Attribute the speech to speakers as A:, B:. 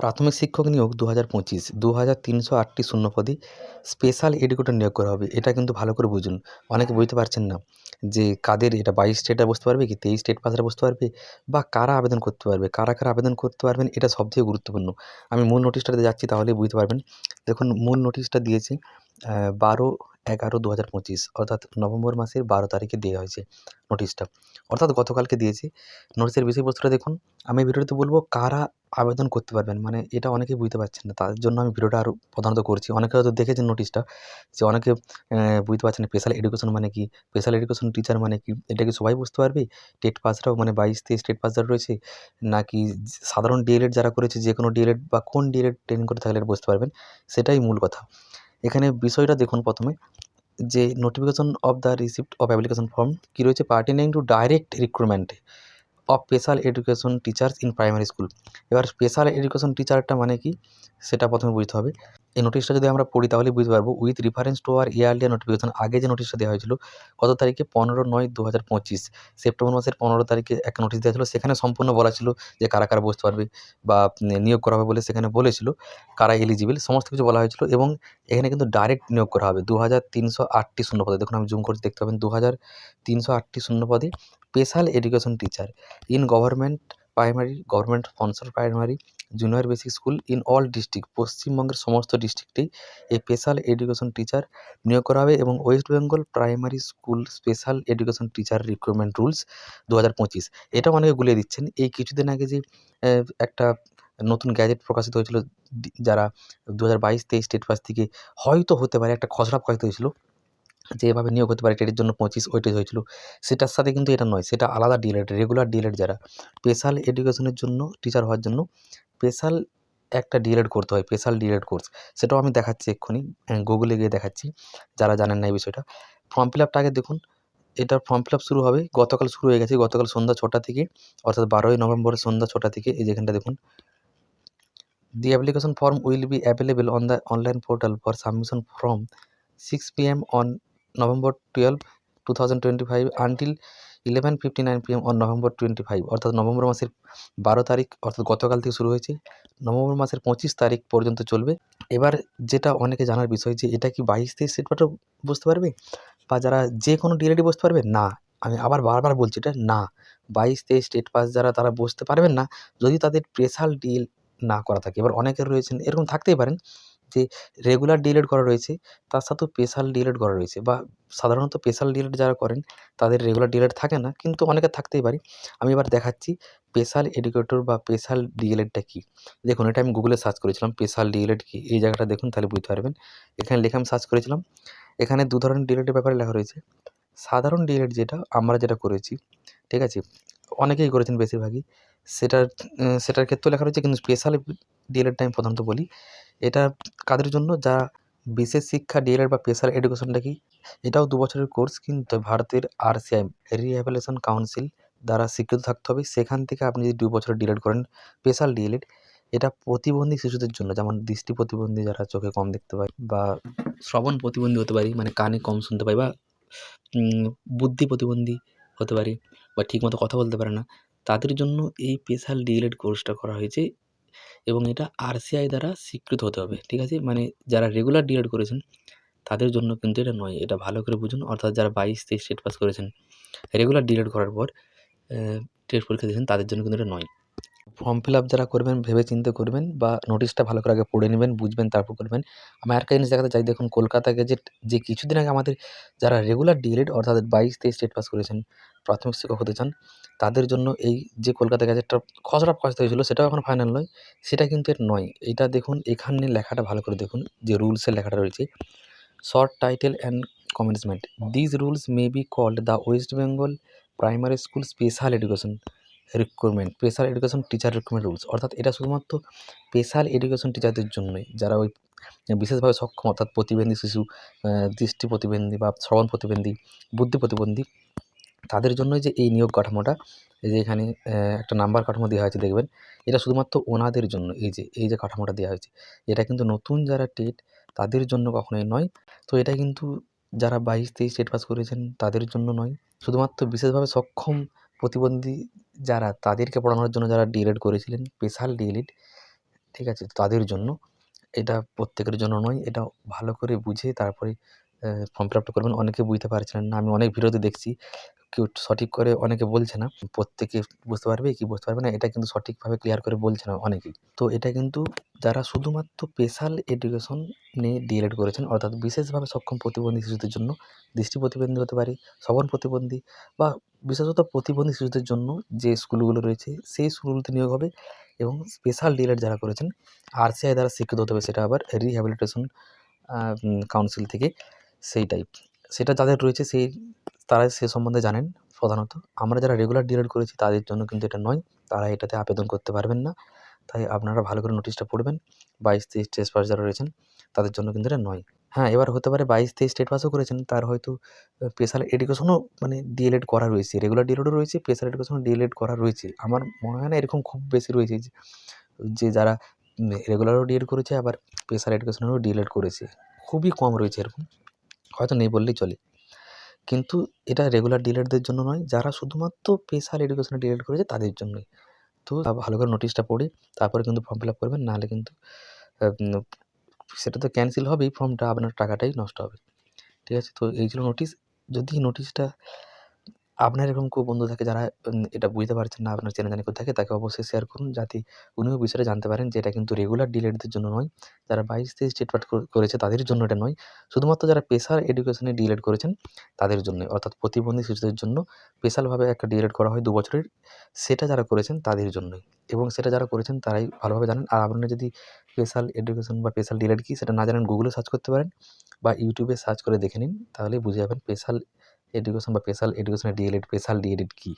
A: প্রাথমিক শিক্ষক নিয়োগ দু হাজার পঁচিশ দু হাজার তিনশো আটটি শূন্যপদে স্পেশাল এডুকেটর নিয়োগ করা হবে। এটা কিন্তু ভালো করে বুঝুন। অনেকে বুঝতে পারছেন না যে কাদের এটা বাইশ স্টেটরা বসতে পারবে কি তেইশ স্টেট পাসরা বসতে পারবে বা কারা আবেদন করতে পারবে? কারা কারা আবেদন করতে পারবেন এটা সবথেকে গুরুত্বপূর্ণ। আমি মূল নোটিশটাতে যাচ্ছি তাহলে বুঝতে পারবেন। দেখুন, মূল নোটিশটা দিয়েছে বারো এগারো দু হাজার পঁচিশ, অর্থাৎ নভেম্বর মাসের বারো তারিখে দেওয়া হয়েছে নোটিশটা অর্থাৎ গতকালকে দিয়েছে। নোটিশের বিষয়বস্তুটা দেখুন, আমি ভিডিওতে বলব কারা আবেদন করতে পারবেন মানে এটা অনেকেই বুঝতে পারছেন না। তার জন্য আমি ভিডিওটা আরও প্রধানত করছি। অনেকে হয়তো দেখেছেন নোটিশটা যে অনেকে বুঝতে পারছেন না স্পেশাল এডুকেশন মানে কি? স্পেশাল এডুকেশন টিচার মানে কি? এটা কি সবাই বুঝতে পারবে? টেট পাসরাও মানে বাইশ তেইশ টেট পাস যারা রয়েছে, নাকি সাধারণ ডিএলএড যারা করেছে যে কোনো ডিএলএড বা কোন ডিএলএড ট্রেনিং করে থাকলে বুঝতে পারবেন, সেটাই মূল কথা। এখানে বিষয়টা দেখুন প্রথমে, যে notification of the receipt of application form কী রয়েছে? Pertaining to direct recruitment of special education teachers in primary school এবার স্পেশাল এডুকেশন টিচারটা মানে কি? সেটা প্রথমে বুঝতে হবে। এই নোটিশটা যদি আমরা পড়ি তাহলে বুঝতে পারব with reference to our earlier notification আগে যে নোটিশটা দেওয়া হয়েছিল, কত তারিখে? পনেরো নয় দু হাজার পঁচিশ। সেপ্টেম্বর মাসের পনেরো তারিখে একটা নোটিশ দেওয়া ছিল, সেখানে সম্পূর্ণ বলা ছিল যে কারা কারা বসতে পারবে বা নিয়োগ করা হবে বলে সেখানে বলেছিল, কারা এলিজিবল সমস্ত কিছু বলা হয়েছিল এবং এখানে কিন্তু ডাইরেক্ট নিয়োগ করা হবে দু হাজার তিনশো আটটি শূন্যপদে। দেখুন, আমি জুম করে দেখতে পাবেন দু হাজার তিনশো আটটি শূন্যপদে special education teacher in government primary government sponsor primary junior basic school in all district পশ্চিমবঙ্গের সমস্ত ডিস্ট্রিক্টেই এই স্পেশাল এডুকেশন টিচার নিয়োগ করা হবে এবং West Bengal primary school special education teacher recruitment rules দু হাজার পঁচিশ। এটাও অনেকে গুলিয়ে দিচ্ছেন। এই কিছুদিন আগে যে একটা নতুন গ্যাজেট প্রকাশিত হয়েছিল, যারা দু হাজার বাইশ তেইশ স্টেট পাস থেকে হয়তো হতে পারে, একটা খসড়া প্রকাশিত হয়েছিল যে এভাবে নিয়োগ হতে পারে টেটের জন্য পঁচিশ ওইটেজ হয়েছিল। সেটার সাথে কিন্তু এটা নয়, সেটা আলাদা ডিএলএড রেগুলার ডিএলএড যারা। স্পেশাল এডুকেশনের জন্য টিচার হওয়ার জন্য স্পেশাল একটা ডিএলএড করতে হয় স্পেশাল ডিএলএড কোর্স সেটাও আমি দেখাচ্ছি এক্ষুনি গুগলে গিয়ে দেখাচ্ছি, যারা জানেন না এই বিষয়টা। ফর্ম ফিল আপটা আগে দেখুন এটার ফর্ম ফিল আপ শুরু হবে, গতকাল শুরু হয়ে গেছে, গতকাল সন্ধ্যা ছটা থেকে, অর্থাৎ বারোই নভেম্বরের সন্ধ্যা ছটা থেকে, এই যেখানটা দেখুন। The application form will be available on the online portal for submission from six P M on November twelve two thousand twenty five until eleven fifty nine PM on November twenty five অর্থাৎ November মাসের বারো তারিখ, অর্থাৎ গতকাল থেকে শুরু হয়েছে। November মাসের পঁচিশ তারিখ পর্যন্ত চলবে। এবার যেটা অনেকে জানার বিষয় যে, এটা কি বাইশ তেইশ সিট পাঠও বুঝতে পারবে? বা যারা যে কোনো ডিএলএডি বসতে পারবে? না। আমি আবার বারবার বলছি, এটা না। বাইশ তেইশ স্টেট পাস যারা, তারা বসতে পারবেন না যদি তাদের স্পেশাল ডিল না করা থাকে। এবার অনেকের রয়েছেন, এরকম থাকতেই পারেন। যে রেগুলার ডিএলএড করা রয়েছে, তার সাথেও স্পেশাল ডিএলএড করা রয়েছে বা সাধারণত স্পেশাল ডিএলএড যারা করেন, তাদের রেগুলার ডিএলএড থাকে না, কিন্তু অনেকে থাকতেই পারে। আমি এবার দেখাচ্ছি স্পেশাল এডুকেটর বা স্পেশাল ডিএলএডটা কী। দেখুন, এটা আমি গুগলে সার্চ করেছিলাম স্পেশাল ডিএলএড কী? এই জায়গাটা দেখুন, তাহলে বুঝতে পারবেন। এখানে লেখা আমি সার্চ করেছিলাম। এখানে দু ধরনের ডিএলএডের ব্যাপারে লেখা রয়েছে। সাধারণ ডিএলএড যেটা, আমরা যেটা করেছি, ঠিক আছে? অনেকেই করেছেন বেশিরভাগই। সেটার সেটার ক্ষেত্রেও লেখা রয়েছে, কিন্তু স্পেশাল ডিএলএডটা আমি প্রধানত বলি। এটা কাদের জন্য? যারা বিশেষ শিক্ষা, ডিএলএড বা স্পেশাল এডুকেশনটা কি? এটাও দু বছরের কোর্স কিন্তু ভারতের আরসিআই রিহ্যাবিলিটেশন কাউন্সিল দ্বারা স্বীকৃত থাকতে হবে। সেখান থেকে আপনি যদি দু বছরের ডিএলএড করেন স্পেশাল ডিএলএড, এটা প্রতিবন্ধী শিশুদের জন্য। যেমন দৃষ্টি প্রতিবন্ধী যারা চোখে কম দেখতে পায় বা শ্রবণ প্রতিবন্ধী হতে পারি মানে কানে কম শুনতে পায় বা বুদ্ধি প্রতিবন্ধী হতে পারে বা ঠিকমতো কথা বলতে পারে না, তাদের জন্য এই স্পেশাল ডিএলএড কোর্সটা করা হয়েছে। এবং এটা আরসিআই দ্বারা স্বীকৃত হতে হবে, ঠিক আছে? মানে যারা রেগুলার ডিএড করেছেন, তাদের জন্য কিন্তু এটা নয়, এটা ভালো করে বুঝুন। অর্থাৎ যারা বাইশ তেইশ স্টেট পাস করেছেন রেগুলার ডিএড করার পর টেস্ট পরীক্ষা দিয়েছেন, তাদের জন্য কিন্তু এটা নয়। ফর্ম ফিল আপ যারা করবেন ভেবে চিন্তে করবেন বা নোটিশটা ভালো করে আগে পড়ে নেবেন, বুঝবেন, তারপর করবেন। আমি আরেকটা জিনিস দেখাতে চাই, দেখুন কলকাতা গেজেট যে কিছুদিন আগে আমাদের যারা রেগুলার ডিএড অর্থাৎ বাইশ তেইশ স্টেট পাস করেছেন, প্রাথমিক শিক্ষক হতে চান, তাদের জন্য এই যে কলকাতা গ্যাজেটটা খসড়া প্রকাশিত হয়েছিল, সেটাও এখন ফাইনাল নয়, সেটা কিন্তু এর নয়। এটা দেখুন, এখানে লেখাটা ভালো করে দেখুন, যে রুলসের লেখাটা রয়েছে। Short title and commencement these rules may be called the West Bengal primary school special education recruitment special education teacher recruitment rules অর্থাৎ এটা শুধুমাত্র স্পেশাল এডুকেশন টিচারদের জন্যই। যারা ওই, বিশেষভাবে সক্ষম, অর্থাৎ প্রতিবন্ধী শিশু দৃষ্টি প্রতিবন্ধী বা শ্রবণ প্রতিবন্ধী, বুদ্ধি প্রতিবন্ধী, তাদের জন্যই যে এই নিয়োগ কাঠামোটা, এই যে এখানে একটা নাম্বার কাঠামো দেওয়া হয়েছে, দেখবেন। এটা শুধুমাত্র ওনাদের জন্য, এই যে এই যে কাঠামোটা দেওয়া হয়েছে। এটা কিন্তু নতুন যারা টেট তাদের জন্য কখনোই নয়। তো এটা কিন্তু যারা বাইশ, তেইশ, টেট পাস করেছেন, তাদের জন্য নয়। শুধুমাত্র বিশেষভাবে সক্ষম প্রতিবন্ধী যারা, তাদেরকে পড়ানোর জন্য যারা ডিএলএড করেছিলেন স্পেশাল ডিএলএড ঠিক আছে, তাদের জন্য, এটা প্রত্যেকের জন্য নয়, এটা ভালো করে বুঝে তারপরে ফর্ম ফিল করবেন। অনেকে বুঝতে পারছিলেন না, আমি অনেক ভিডিওতে দেখছি কেউ সঠিক করে অনেকে বলছে না। প্রত্যেকে বুঝতে পারবে কি বুঝতে পারবে না, এটা কিন্তু সঠিকভাবে ক্লিয়ার করে বলছে না অনেকেই। তো এটা কিন্তু যারা শুধুমাত্র স্পেশাল এডুকেশন নিয়ে ডিএলএড করেছেন, অর্থাৎ বিশেষভাবে সক্ষম প্রতিবন্ধী শিশুদের জন্য, দৃষ্টি প্রতিবন্ধী হতে পারে শ্রবণ প্রতিবন্ধী বা বিশেষত প্রতিবন্ধী শিশুদের জন্য যে স্কুলগুলো রয়েছে, সেই স্কুলগুলোতে নিয়োগ হবে এবং স্পেশাল ডিএলএড যারা করেছেন আরসিআই দ্বারা শিক্ষিত হতে হবে সেটা আবার রিহ্যাবিলিটেশন কাউন্সিল থেকে সেই টাইপ সেটা যাদের রয়েছে সেই তারা সে সম্বন্ধে জানেন প্রধানত। আমরা যারা রেগুলার ডিএলএড করেছি তাদের জন্য কিন্তু এটা নয়। তারা এটাতে আবেদন করতে পারবেন না। তাই আপনারা ভালো করে নোটিশটা পড়বেন। বাইশ তেইশ টেস্ট পাস যারা রয়েছেন, তাদের জন্য কিন্তু এটা নয়। হ্যাঁ এবার হতে পারে বাইশ তেইশ স্টেট পাসও করেছেন, তার হয়তো স্পেশাল এডুকেশনও মানে ডিএলএড করা রয়েছে। রেগুলার ডিএলএডও রয়েছে স্পেশাল এডুকেশনও ডিএলএড করা রয়েছে। আমার মনে হয় না এরকম খুব বেশি রয়েছে যে যে যারা রেগুলারও ডিএড করেছে, আবার স্পেশাল এডুকেশনেরও ডিএলএড করেছে। খুবই কম রয়েছে এরকম। হয়তো নেই বললেই চলে। কিন্তু এটা রেগুলার ডিলারদের জন্য নয়, যারা শুধুমাত্র স্পেশাল এডুকেশনে ডিলেট করেছে তাদের জন্যই। তো ভালো করে নোটিশটা পড়ে, তারপরে কিন্তু ফর্ম ফিল আপ করবেন, নাহলে কিন্তু সেটা তো ক্যান্সেল হবেই ফর্মটা আপনার টাকাটাই নষ্ট হবে। ঠিক আছে? তো এই ছিল নোটিশ যদি নোটিশটা আপনার এরকম কেউ বন্ধু থাকে যারা এটা বুঝতে পারছেন না, আপনার চেনা জানি কেউ থাকে, তাকে অবশ্যই শেয়ার করুন যাতে উনিও বিষয়টা জানতে পারেন যে এটা কিন্তু রেগুলার ডিলেটদের জন্য নয়। যারা বাইশ তেইশ স্টেট পাঠ করেছে তাদের জন্য এটা নয়। শুধুমাত্র যারা পেশার এডুকেশনে ডিলেট করেছেন তাদের জন্য অর্থাৎ প্রতিবন্ধী শিশুদের জন্য স্পেশালভাবে একটা ডিলেট করা হয় দু বছরের, সেটা যারা করেছেন তাদের জন্যই। এবং সেটা যারা করেছেন তারাই ভালোভাবে জানেন। আর আপনারা যদি স্পেশাল এডুকেশন বা স্পেশাল ডিএলএড কী সেটা না জানেন গুগলে সার্চ করতে পারেন বা ইউটিউবে সার্চ করে দেখে নিন, তাহলেই বুঝে যাবেন স্পেশাল এডুকেশন বা স্পেশাল এডুকেশনের ডিএলএড স্পেশাল ডিএলএড কী?